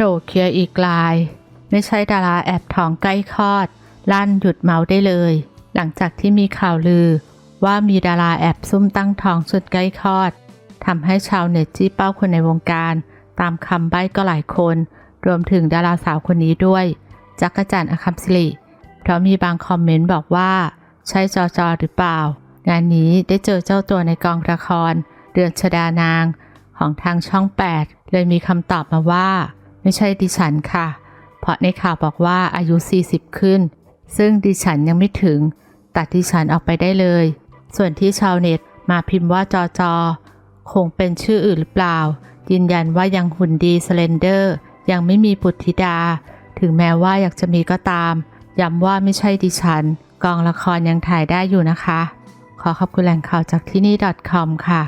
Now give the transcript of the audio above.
ผล่เคลียร์อีกลาย ไม่ใช่ดาราแอบท้องใกล้คลอด ลั่นหยุดเมาได้เลย หลังจากที่มีข่าวลือ ว่ามีดาราแอบซุ่มตั้งท้องจนใกล้คลอดทำให้ชาวเน็ตจี้เป้าคนในวงการ ตามคำใบ้ก็หลายคน รวมถึงดาราสาวคนนี้ด้วย จักรจันทร์อคัมศิริเพราะมีบางคอมเมนต์บอกว่า ใช่จอจอหรือเปล่า งานนี้ได้เจอเจ้าตัวในกองละคร เดือนชดานาง ของทางช่อง 8 เลยมีคำตอบมาว่า ไม่ใช่ดิฉันค่ะ เพราะในข่าวบอกว่าอายุ 40 ขึ้น ซึ่งดิฉันยังไม่ถึง ตัดดิฉันออกไปได้เลย ส่วนที่ชาวเน็ตมาพิมพ์ว่าจอจอคงเป็นชื่ออื่นหรือเปล่า ยืนยันว่ายังหุ่นดีสเลนเดอร์ ยังไม่มีบุตรธิดา ถึงแม้ว่าอยากจะมีก็ตาม ย้ำว่าไม่ใช่ดิฉัน กองละครยังถ่ายได้อยู่นะคะ ขอขอบคุณแหล่งข่าวจากที่นี่ .com ค่ะ